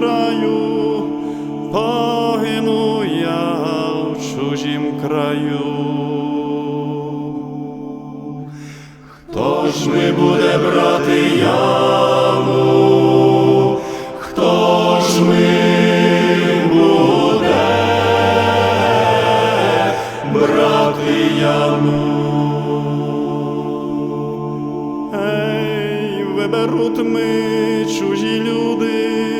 Краю, погину я в чужім краю. Хто ж ми буде брати яму? Хто ж ми буде брати яму? Ей, виберуть ми чужі люди,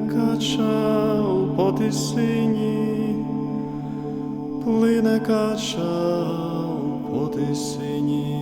плине кача у потисині, плине кача у потисині.